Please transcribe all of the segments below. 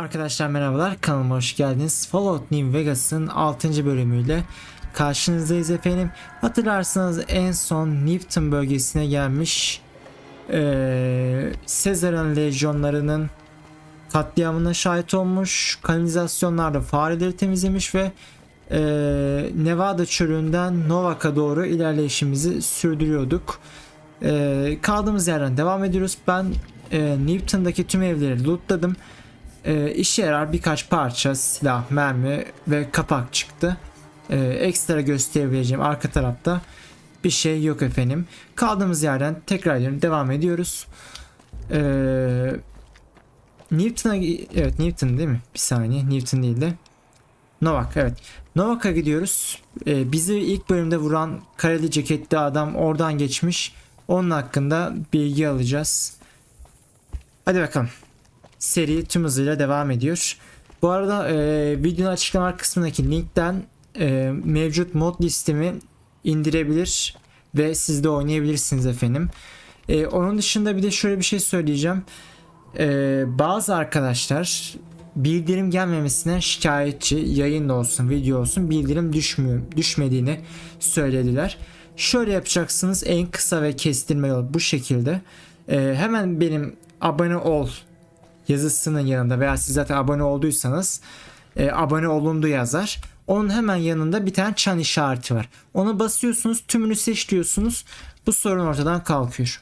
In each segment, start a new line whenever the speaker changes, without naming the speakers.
Arkadaşlar merhabalar kanalıma hoş geldiniz. Fallout New Vegas'ın 6. bölümüyle karşınızdayız efendim. Hatırlarsanız en son Newton bölgesine gelmiş eee Sezar'ın lejyonlarının katliamına şahit olmuş. Kanalizasyonlarda fareleri temizlemiş ve eee, Nevada çölünden Novak'a doğru ilerleyişimizi sürdürüyorduk. Eee, kaldığımız yerden devam ediyoruz. Ben eee, Newton'daki tüm evleri lootladım. E, işe yarar birkaç parça silah, mermi ve kapak çıktı. E, ekstra gösterebileceğim arka tarafta bir şey yok efendim. Kaldığımız yerden tekrar ediyorum devam ediyoruz. E, Newton'a evet Newton değil mi? Bir saniye Newton değil de Novak evet. Novak'a gidiyoruz. E, bizi ilk bölümde vuran kareli ceketli adam oradan geçmiş. Onun hakkında bilgi alacağız. Hadi bakalım seri tüm hızıyla devam ediyor. Bu arada e, videonun açıklama kısmındaki linkten e, mevcut mod listemi indirebilir ve siz de oynayabilirsiniz efendim. E, onun dışında bir de şöyle bir şey söyleyeceğim. E, bazı arkadaşlar bildirim gelmemesine şikayetçi yayın da olsun video olsun bildirim düşmüyor düşmediğini söylediler. Şöyle yapacaksınız en kısa ve kestirme yol bu şekilde. E, hemen benim abone ol yazısının yanında veya siz zaten abone olduysanız e, abone olundu yazar. Onun hemen yanında bir tane çan işareti var. Onu basıyorsunuz tümünü seç diyorsunuz. Bu sorun ortadan kalkıyor.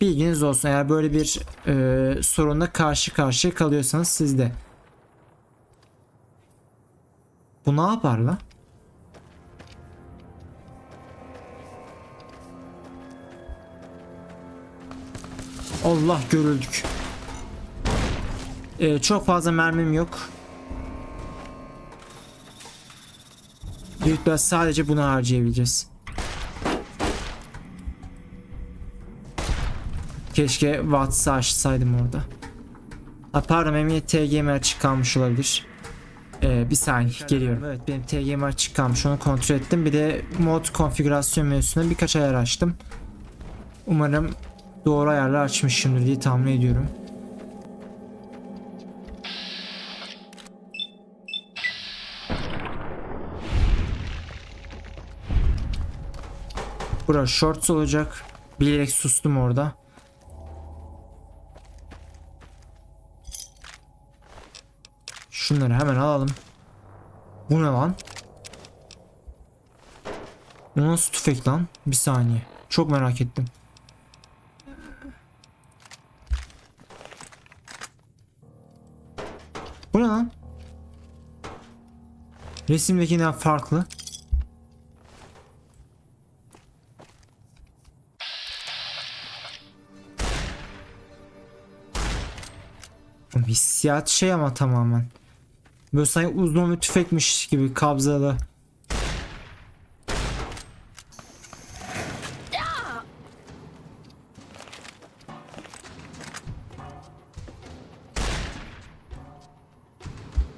Bilginiz olsun eğer böyle bir e, sorunla karşı karşıya kalıyorsanız sizde. Bu ne yapar lan? Allah görüldük. Ee, çok fazla mermim yok. Büyük ihtimal sadece bunu harcayabileceğiz. Keşke Watts'ı açsaydım orada. Ha, pardon benim TGM açık kalmış olabilir. Ee, bir saniye geliyorum. Evet benim TGM açık kalmış onu kontrol ettim. Bir de mod konfigürasyon menüsünde birkaç ayar açtım. Umarım doğru ayarlar açmışımdır diye tahmin ediyorum. Burası shorts olacak. Bilerek sustum orada. Şunları hemen alalım. Bu ne lan? Bu nasıl tüfek lan? Bir saniye. Çok merak ettim. Bu ne lan? Resimdekinden farklı. Hissiyat şey ama tamamen. Böyle sanki uzun bir tüfekmiş gibi kabzalı.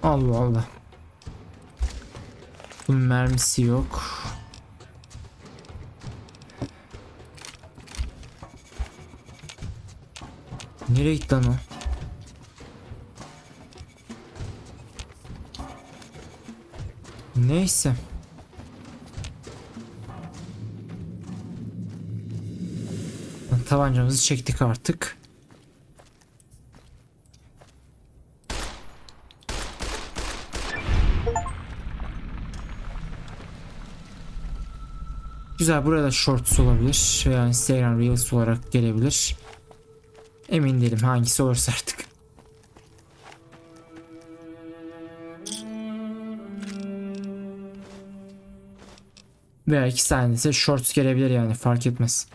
Allah Allah. Bunun mermisi yok. Nereye gitti lan o? Neyse. Tabancamızı çektik artık. Güzel burada shorts olabilir veya Instagram Reels olarak gelebilir. Emin değilim hangisi olursa artık. Veya iki tanesi shorts gelebilir yani fark etmez.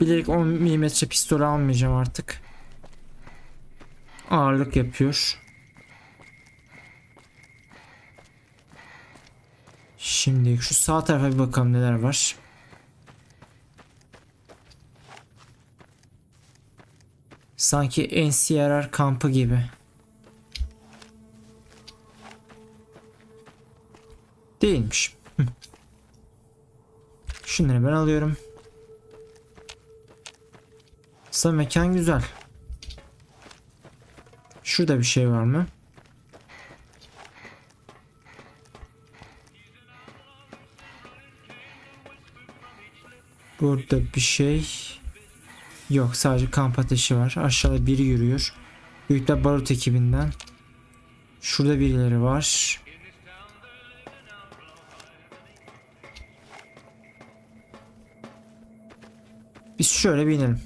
Bilerek 10 mm pistol almayacağım artık. Ağırlık yapıyor. Şimdi şu sağ tarafa bir bakalım neler var. Sanki NCRR kampı gibi. Değilmiş. Şunları ben alıyorum. Aslında mekan güzel. Şurada bir şey var mı? Burada bir şey yok. Sadece kamp ateşi var. Aşağıda biri yürüyor. Büyükler barut ekibinden. Şurada birileri var. Biz şöyle bir inelim.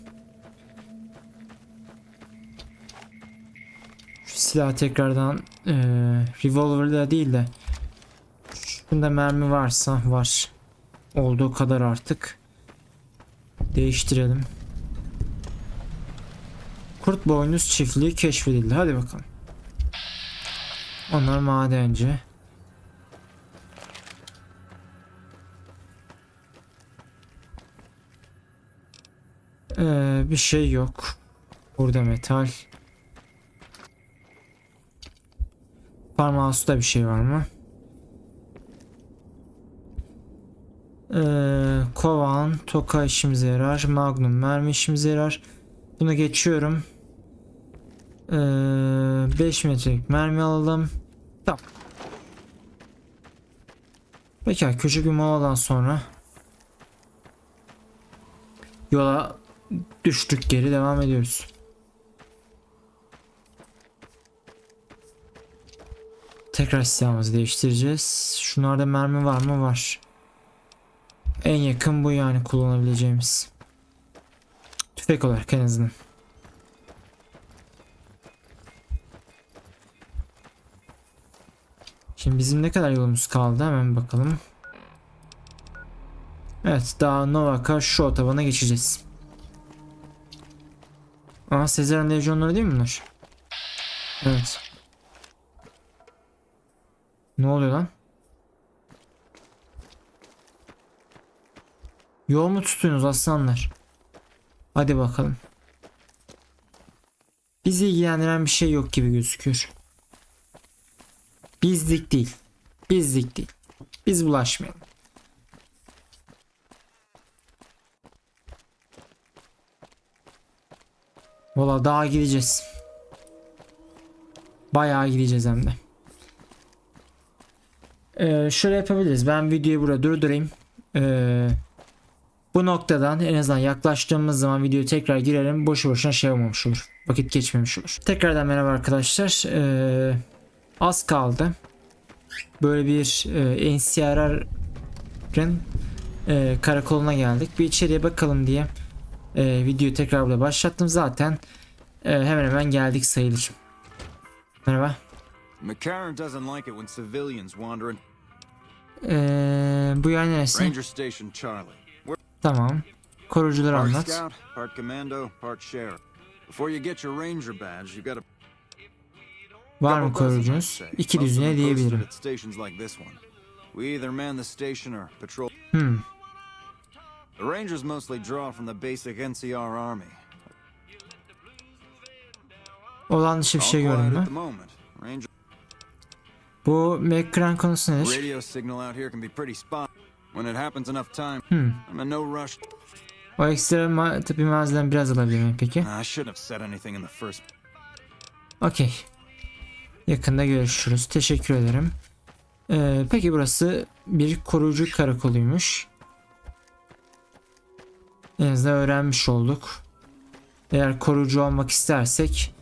Şu silahı tekrardan eee revolver'da değil de şunda mermi varsa var. Olduğu kadar artık. Değiştirelim. Kurt boynuz çiftliği keşfedildi. Hadi bakalım. Onlar madenci. Ee, bir şey yok. Burada metal. Farmhouse'da bir şey var mı? Ee, kovan, toka işimize yarar. Magnum mermi işimize yarar. Bunu geçiyorum. Ee, 5 metrelik mermi alalım. Tamam. Peki küçük bir moladan sonra yola düştük geri devam ediyoruz. Tekrar silahımızı değiştireceğiz. Şunlarda mermi var mı? Var. En yakın bu yani kullanabileceğimiz. Tüfek olarak en azından. Şimdi bizim ne kadar yolumuz kaldı hemen bakalım. Evet daha Novak'a şu otobana geçeceğiz. Aa Sezar'ın lejyonları değil mi bunlar? Evet. Ne oluyor lan? Yol mu tutuyorsunuz aslanlar? Hadi bakalım. Bizi ilgilendiren bir şey yok gibi gözüküyor. Bizlik değil. Bizlik değil. Biz bulaşmayalım. Valla daha gideceğiz. Bayağı gideceğiz hem de. Ee, şöyle yapabiliriz. Ben videoyu burada durdurayım. Ee, bu noktadan en azından yaklaştığımız zaman videoyu tekrar girelim. Boşu boşuna şey olmamış olur. Vakit geçmemiş olur. Tekrardan merhaba arkadaşlar. Ee, az kaldı. Böyle bir e, NCRR'ın e, karakoluna geldik. Bir içeriye bakalım diye e, videoyu tekrar burada başlattım. Zaten e, hemen hemen geldik sayılır. Merhaba.
McCarran doesn't like it when civilians wander in.
Ee, bu yer neresi?
Ranger Station Charlie.
Tamam. Korucuları
part
anlat.
scout, part commando, part sheriff. Before you get your ranger badge, you gotta
Var mı korucunuz? İki düzine diyebilirim. Hmm.
The Rangers mostly draw from the basic NCR army.
Olan dışı bir şey.
Ranger
Bu McCran konusu nedir?
radio signal out here can be pretty spot. When it happens enough time,
Hmm.
I'm in no rush.
O ekstra ma tıbbi malzemeden biraz alabilir miyim peki?
I shouldn't have said anything in the first.
Okey. Yakında görüşürüz. Teşekkür ederim. Ee, peki burası bir koruyucu karakoluymuş. En azından öğrenmiş olduk. Eğer koruyucu olmak istersek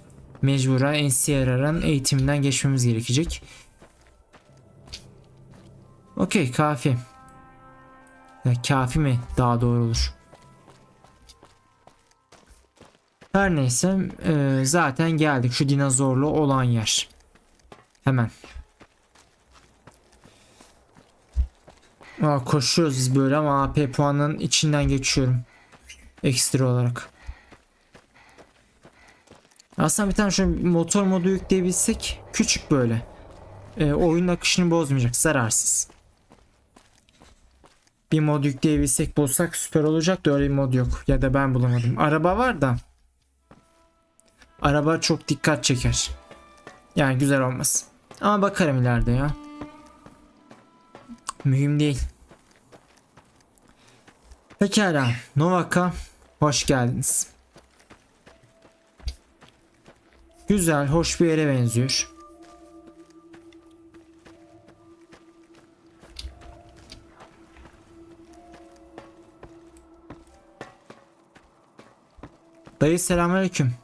mecburen NCRR'ın eğitiminden geçmemiz gerekecek. Okey kafi. Ya, kafi mi daha doğru olur. Her neyse e, zaten geldik şu dinozorlu olan yer. Hemen. Aa, koşuyoruz biz böyle ama AP puanının içinden geçiyorum. Ekstra olarak. Aslında bir tane bir motor modu yükleyebilsek küçük böyle. E, oyunun akışını bozmayacak zararsız. Bir mod yükleyebilsek bulsak süper olacak da öyle bir mod yok. Ya da ben bulamadım. Araba var da. Araba çok dikkat çeker. Yani güzel olmaz. Ama bakarım ileride ya. Mühim değil. Pekala. Novak'a hoş geldiniz. Güzel, hoş bir yere benziyor. Dayı selamünaleyküm.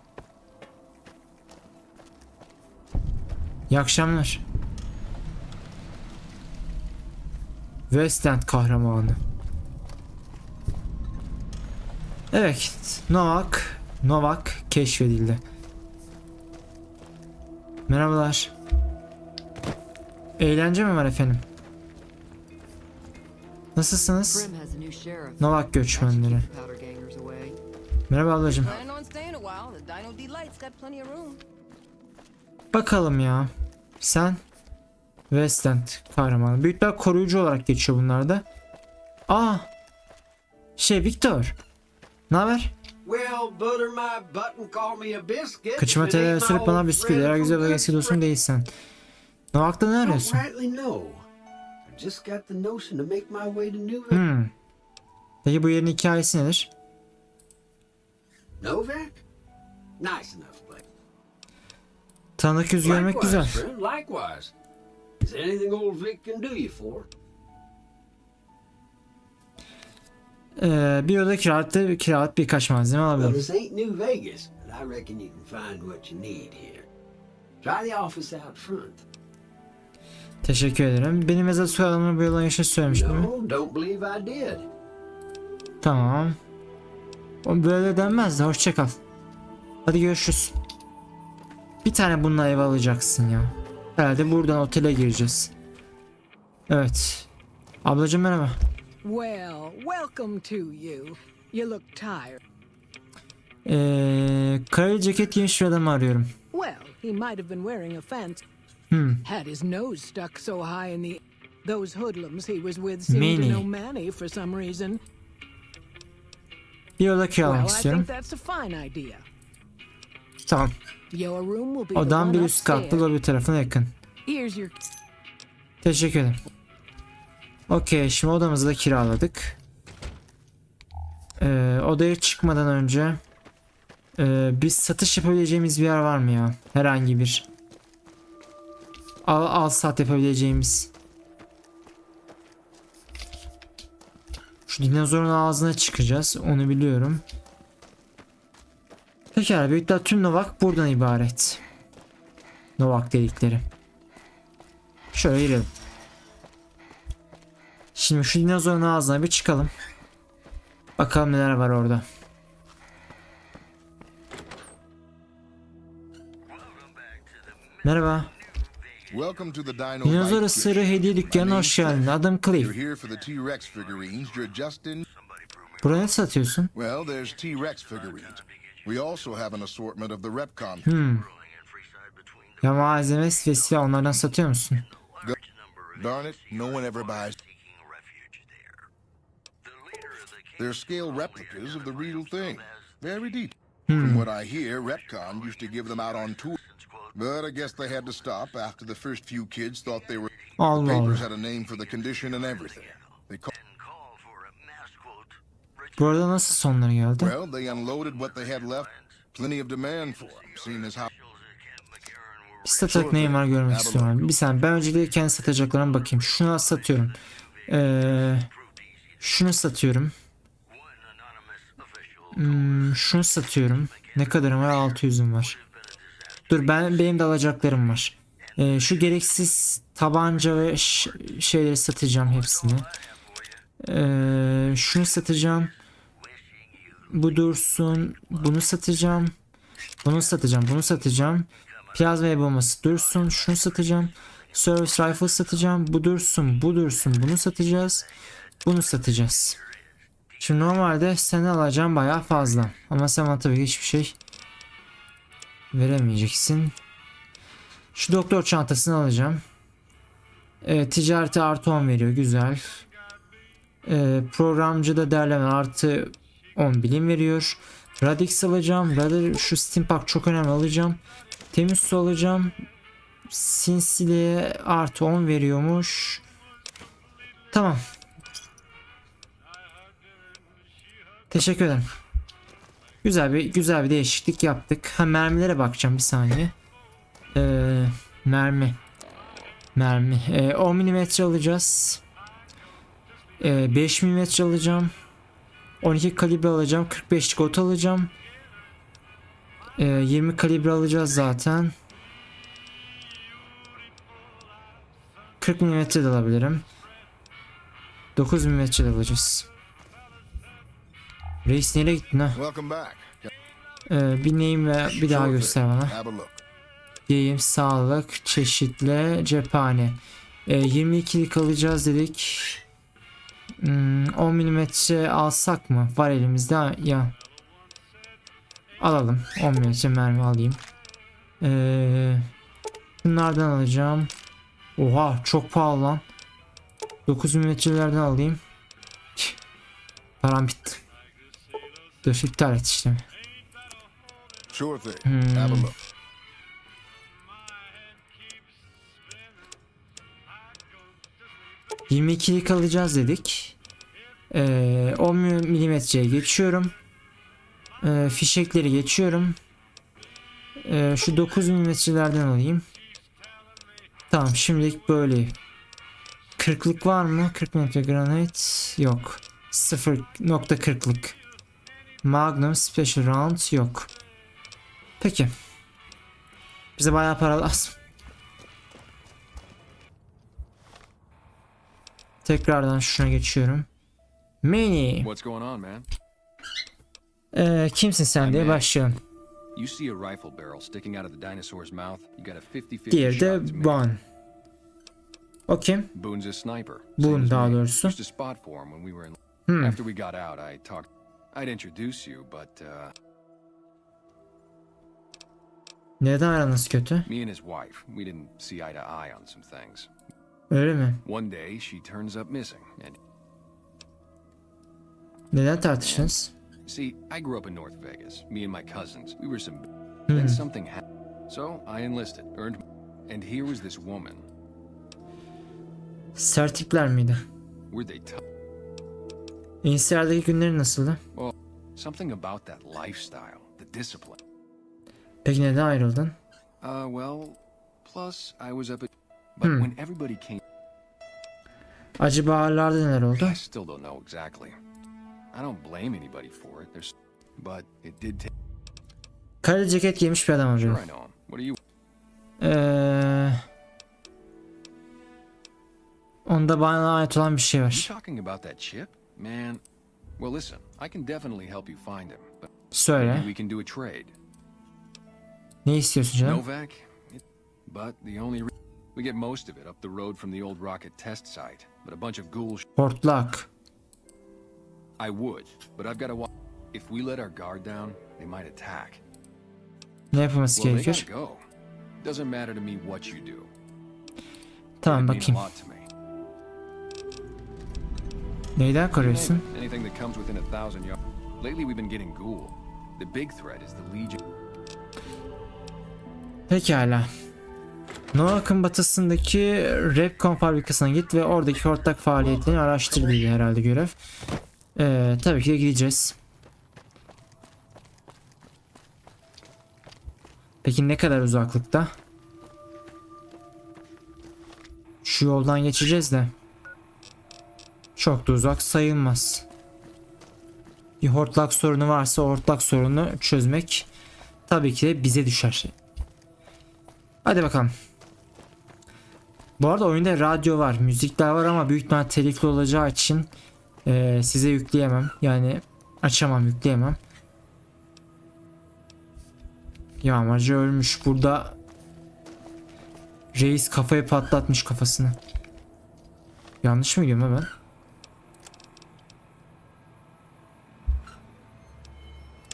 İyi akşamlar. West End kahramanı. Evet, Novak, Novak keşfedildi. Merhabalar. Eğlence mi var efendim? Nasılsınız? Novak göçmenleri. Merhaba ablacığım. Bakalım ya. Sen West End kahramanı. Büyükler koruyucu olarak geçiyor bunlarda. Aa. Şey Victor. Ne haber? Kıçıma
my
sürüp bana bisküvi. Eğer güzel ve eski dostum değilsen. Ne arıyorsun?
way to New
Hmm. Peki bu yerin hikayesi nedir?
Novak? Nice enough place.
Tanıdık yüz görmek güzel.
likewise. Is there anything old Vic can do you for?
Ee, bir oda kiralık, kiralık birkaç malzeme
Well,
alabilirim.
this ain't New Vegas, but I reckon you can find what you need here. Try the office out front.
Teşekkür ederim. Benim mezar soyadımı bu yola yaşa söylemiştim. mi?
No, don't believe I did.
Tamam. O böyle denmez de hoşça kal. Hadi görüşürüz. Bir tane bununla ev alacaksın ya. Herhalde buradan otele gireceğiz. Evet. Ablacığım merhaba.
Well, welcome to you. You look tired.
Ee, kareli ceket giymiş bir adamı arıyorum.
Well, he might have been wearing a fancy.
Hmm.
Had his nose stuck so high in the. Those hoodlums he was with seemed
Manny.
to know Manny for some reason.
Bir oda
Well,
kiralamak
I
istiyorum.
think that's a fine idea.
Tamam.
Your room will be
Odam bir üst katlı
upstairs.
lobi tarafına yakın.
Here's your.
Teşekkür ederim. Okey şimdi odamızı da kiraladık. Ee, odaya çıkmadan önce e, biz satış yapabileceğimiz bir yer var mı ya? Herhangi bir al, al sat yapabileceğimiz. Şu dinozorun ağzına çıkacağız. Onu biliyorum. Pekala büyükler tüm Novak buradan ibaret. Novak delikleri. Şöyle girelim. Şimdi şu dinozorun ağzına bir çıkalım. Bakalım neler var orada. Merhaba. Dinozor ısırı hediye dükkanına hoş geldin. Adım Cliff. Buraya ne satıyorsun? Hmm. Ya malzeme ve silah onlardan satıyor musun?
They're scale replicas of the real thing. Very deep. From what I hear, Repcon used to give them out on tour. But I guess they had to stop after the first few kids thought they were. The
Allah
papers
Allah.
had a name for the condition and everything. They call,
Bu arada nasıl sonları geldi?
well, they unloaded what they had left. Plenty of demand for them, seeing as how.
Bir satacak neyim var görmek istiyorum. Bir saniye ben öncelikle kendi satacaklarıma bakayım. Şunu satıyorum. Ee, şunu satıyorum. Hmm, şunu satıyorum. Ne kadarım var? 600'üm var. Dur ben benim de alacaklarım var. Ee, şu gereksiz tabanca ve şeyleri satacağım hepsini. Ee, şunu satacağım. Bu dursun. Bunu satacağım. Bunu satacağım. Bunu satacağım. Plazma el bombası dursun. Şunu satacağım. Service rifle satacağım. Bu dursun. Bu dursun. Bunu satacağız. Bunu satacağız. Şimdi normalde sen alacağım bayağı fazla. Ama sen bana tabii hiçbir şey veremeyeceksin. Şu doktor çantasını alacağım. Evet, ticareti artı 10 veriyor. Güzel. Ee, programcıda derleme artı 10 bilim veriyor. Radix alacağım. Radar şu Steampack çok önemli alacağım. Temiz su alacağım. Sinsiliğe artı 10 veriyormuş. Tamam. Teşekkür ederim. Güzel bir güzel bir değişiklik yaptık. Ha mermilere bakacağım bir saniye. Ee, mermi. Mermi. Ee, 10 mm alacağız. Ee, 5 mm alacağım. 12 kalibre alacağım. 45'lik ot alacağım. Ee, 20 kalibre alacağız zaten. 40 mm de alabilirim. 9 mm de alacağız. Reis nereye gittin ha? Ee, bir neyim ve bir daha göster bana. Diyeyim sağlık, çeşitli, cephane. Ee, 22'lik alacağız dedik. Hmm, 10 mm alsak mı? Var elimizde ya. Alalım. 10 mm mermi alayım. Ee, bunlardan alacağım. Oha çok pahalı lan. 9 mm'lerden alayım. Param bitti. Dur iptal et işlemi. Hmm.
Have a look.
Cık. 22'lik alacağız dedik. Ee, 10 milimetreye geçiyorum. Ee, fişekleri geçiyorum. Ee, şu 9 milimetrelerden alayım. Tamam şimdilik böyle. 40'lık var mı? 40 mm granit yok. 0.40'lık. Magnum Special Round yok. Peki. Bize bayağı para lazım. Tekrardan şuna geçiyorum. Mini. Ee, kimsin sen diye başlayalım.
You see a rifle barrel sticking out of the dinosaur's mouth, you got a 50-50
Diğeri de. Bon. O kim? Boone, daha doğrusu. Hmm.
After we got out, I talked. I'd introduce you, but uh,
Neden aranız kötü?
me and his wife, we didn't see eye to eye on some things.
Öyle mi?
One day, she turns up missing, and
Neden tartıştınız?
see, I grew up in North Vegas. Me and my cousins, we were some.
Hmm.
Then something happened, so I enlisted, earned, and here was this woman.
Sertipler miydi?
Were they tough?
İnsiyardaki günleri nasıldı?
Something about that lifestyle, the discipline.
Peki neden ayrıldın?
Uh, well, plus I was up at. But
Hmm.
when everybody came,
Acı baharlarda neler oldu?
I still don't know exactly. I don't blame anybody for it. There's, but it did take.
Kare ceket giymiş bir adam
Sure,
arıyorum.
I know him. What are you?
Eee... Onda bana ait olan bir şey
You
var.
talking about that chip, man? Well, listen. I can definitely help you find him, but maybe we can do a trade.
Ne istiyorsun canım?
Novak, it, but the only re- we get most of it up the road from the old rocket test site. But a bunch of ghouls.
Hortlak.
I would, but I've got to. watch. if we let our guard down, they might attack.
Ne yapılması
Well, they gotta go. Doesn't matter to me what you do.
Tamam
It'd mean a
bakayım.
lot to me.
Neyden koruyorsun?
Anything that comes within a thousand yards. Lately, we've been getting ghoul. The big threat is the Legion.
Pekala. Novak'ın batısındaki Repcon fabrikasına git ve oradaki ortak faaliyetlerini araştır diye herhalde görev. Ee, tabii ki de gideceğiz. Peki ne kadar uzaklıkta? Şu yoldan geçeceğiz de. Çok da uzak sayılmaz. Bir hortlak sorunu varsa hortlak sorunu çözmek tabii ki de bize düşer. Hadi bakalım. Bu arada oyunda radyo var, müzikler var ama büyük ihtimal telifli olacağı için eee, size yükleyemem. Yani açamam, yükleyemem. Yağmacı ölmüş. Burada reis kafayı patlatmış kafasını. Yanlış mı gidiyorum ha ben?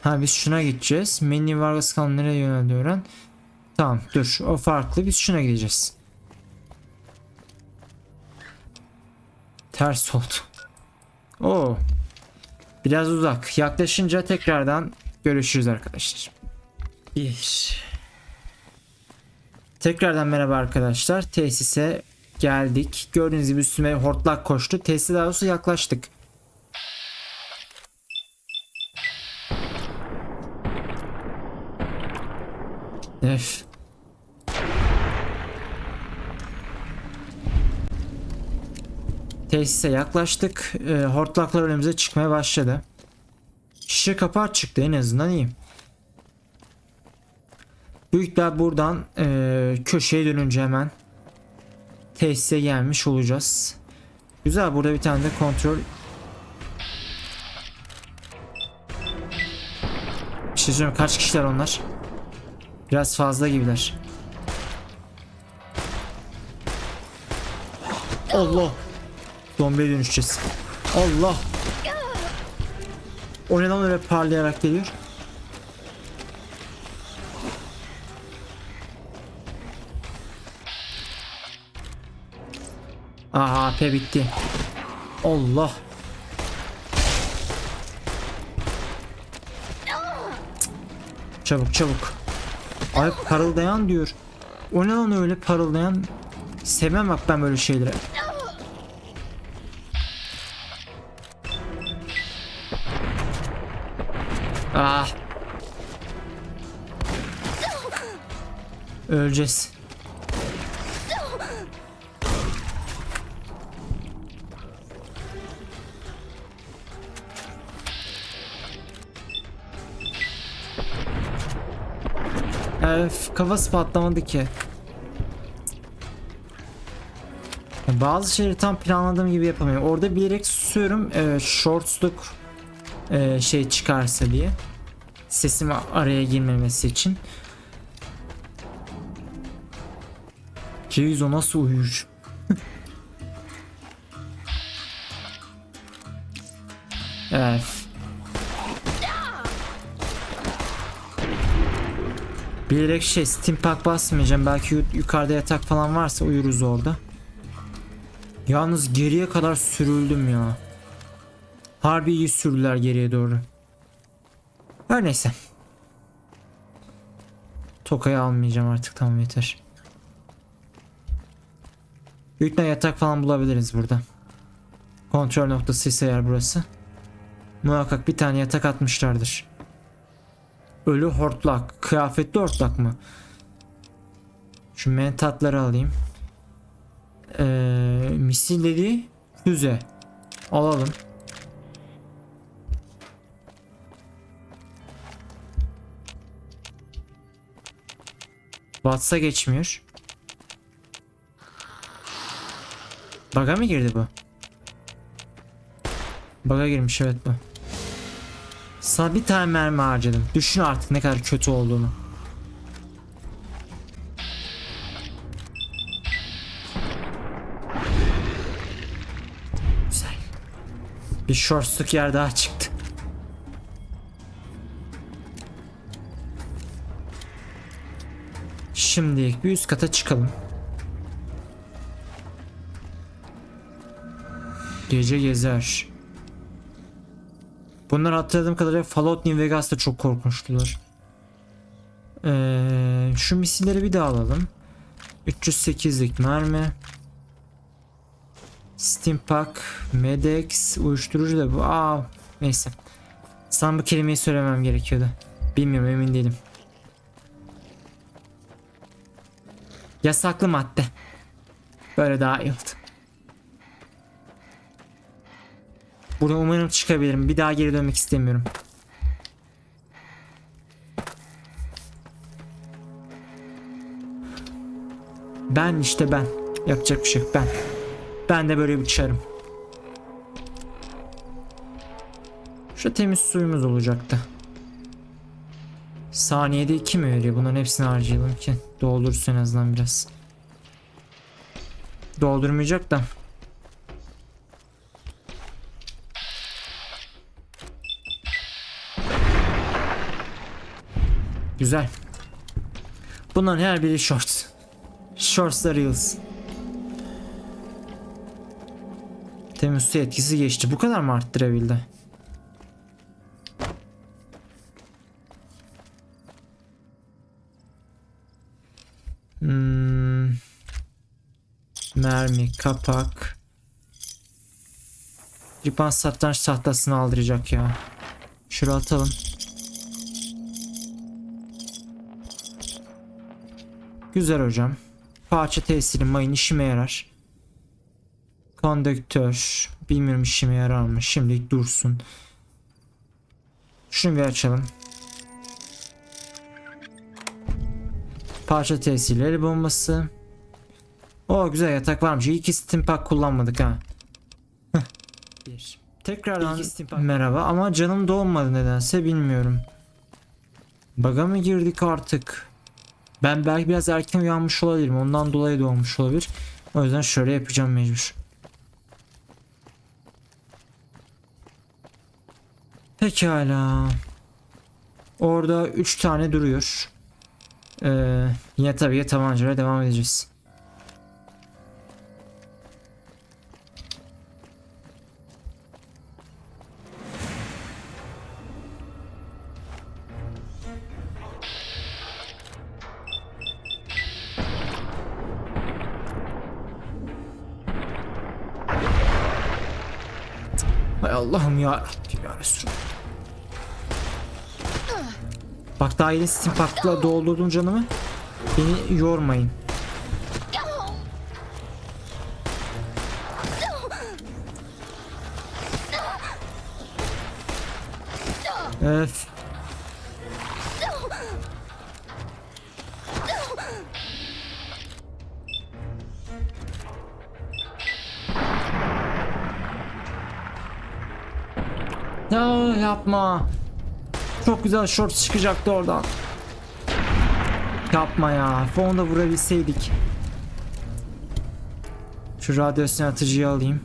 Ha biz şuna gideceğiz. Menü Vargas Khan nereye yöneldi öğren. Tamam dur o farklı biz şuna gideceğiz. Ters oldu. Oo. Biraz uzak. Yaklaşınca tekrardan görüşürüz arkadaşlar. Bir. Tekrardan merhaba arkadaşlar. Tesise geldik. Gördüğünüz gibi üstüme hortlak koştu. Tesise daha doğrusu yaklaştık. Ef. Tesise yaklaştık. E, hortlaklar önümüze çıkmaya başladı. Şişe kapağı çıktı en azından iyi. Büyükler buradan e, köşeye dönünce hemen tesise gelmiş olacağız. Güzel burada bir tane de kontrol Bir şey kaç kişiler onlar? Biraz fazla gibiler. Allah. Zombiye dönüşeceğiz. Allah. O neden öyle parlayarak geliyor? Aha AP bitti. Allah. Çabuk çabuk. Ay parıldayan diyor. O ne lan öyle parıldayan? Sevmem bak ben böyle şeyleri. Ah. Öleceğiz. Öf, kafası patlamadı ki. Bazı şeyleri tam planladığım gibi yapamıyorum. Orada bilerek susuyorum. E, shortsluk e, şey çıkarsa diye. Sesim araya girmemesi için. Ceviz o nasıl uyur? evet. Bilerek şey steam pack basmayacağım. Belki yu- yukarıda yatak falan varsa uyuruz orada. Yalnız geriye kadar sürüldüm ya. Harbi iyi sürdüler geriye doğru. Her neyse. Tokayı almayacağım artık tamam yeter. Büyük yatak falan bulabiliriz burada. Kontrol noktası ise eğer burası. Muhakkak bir tane yatak atmışlardır. Ölü hortlak. Kıyafetli hortlak mı? Şu mentatları alayım. Ee, misil dediği füze. Alalım. Wats'a geçmiyor. Baga mı girdi bu? Baga girmiş evet bu. Sana bir tane mermi harcadım. Düşün artık ne kadar kötü olduğunu. Güzel. Bir shortstuk yer daha çıktı. Şimdi bir üst kata çıkalım. Gece gezer. Bunlar hatırladığım kadarıyla Fallout New Vegas'ta çok korkunçtular. Ee, şu misilleri bir daha alalım. 308'lik mermi. Steampack, Medex, uyuşturucu da bu. Aa, neyse. Sana bu kelimeyi söylemem gerekiyordu. Bilmiyorum emin değilim. Yasaklı madde. Böyle daha iyi oldu. Buradan umarım çıkabilirim. Bir daha geri dönmek istemiyorum. Ben işte ben. Yapacak bir şey yok ben. Ben de böyle bir çarım. Şu temiz suyumuz olacaktı. Saniyede 2 mi veriyor? Bunların hepsini harcayalım ki doldursun en azından biraz. Doldurmayacak da. Güzel. Bunların her biri shorts. Shorts'la reels. Temiz su etkisi geçti. Bu kadar mı arttırabildi? Hmm. Mermi, kapak. Ripan satranç tahtasını aldıracak ya. Şuraya atalım. Güzel hocam. Parça tesiri mayın işime yarar. Konduktör. Bilmiyorum işime yarar mı? Şimdilik dursun. Şunu bir açalım. Parça tesiri el bombası. O güzel yatak varmış. İyi ki kullanmadık ha. Bir. Tekrardan merhaba ama canım dolmadı nedense bilmiyorum. Baga mı girdik artık? Ben belki biraz erken uyanmış olabilirim. Ondan dolayı doğmuş olabilir. O yüzden şöyle yapacağım mecbur. Pekala. Orada 3 tane duruyor. Ee, yine tabii ki tabancayla devam edeceğiz. Hay Allah'ım ya Rabbim ya. Bak daha yeni Steampack'la doldurdum canımı. Beni yormayın. Öf. Yapma. Çok güzel short çıkacaktı oradan. Yapma ya. Fonda vurabilseydik. Şu radyasyon atıcıyı alayım.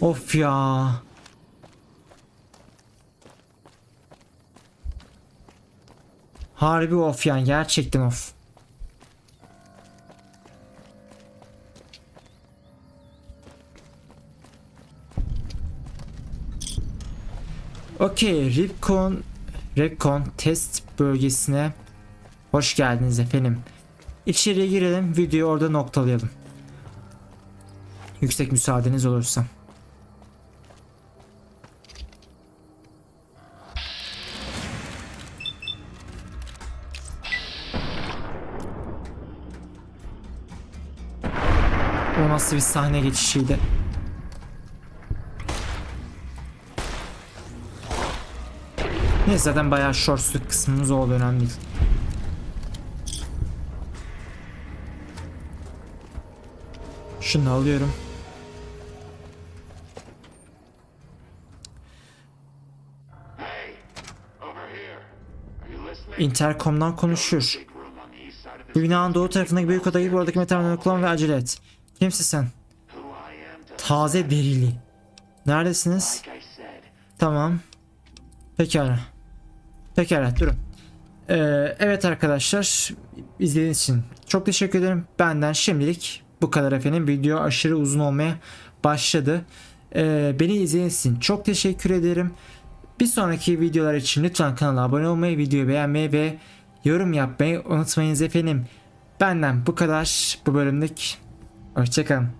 Of ya. Harbi of yani gerçekten of. Okey, Ripcon, Recon test bölgesine hoş geldiniz efendim. İçeriye girelim, videoyu orada noktalayalım. Yüksek müsaadeniz olursa. O nasıl bir sahne geçişiydi? Neyse zaten bayağı shortsluk kısmımız oldu önemli değil. Şunu alıyorum. Intercom'dan konuşuyor. Bu binanın doğu tarafındaki büyük odayı bu oradaki metalden kullan ve acele et. Kimsin sen? Taze derili. Neredesiniz? Tamam. Pekala. Pekala durun. Ee, evet arkadaşlar izlediğiniz için çok teşekkür ederim. Benden şimdilik bu kadar efendim. Video aşırı uzun olmaya başladı. Ee, beni izlediğiniz için çok teşekkür ederim. Bir sonraki videolar için lütfen kanala abone olmayı, videoyu beğenmeyi ve yorum yapmayı unutmayınız efendim. Benden bu kadar bu bölümlük. Hoşçakalın.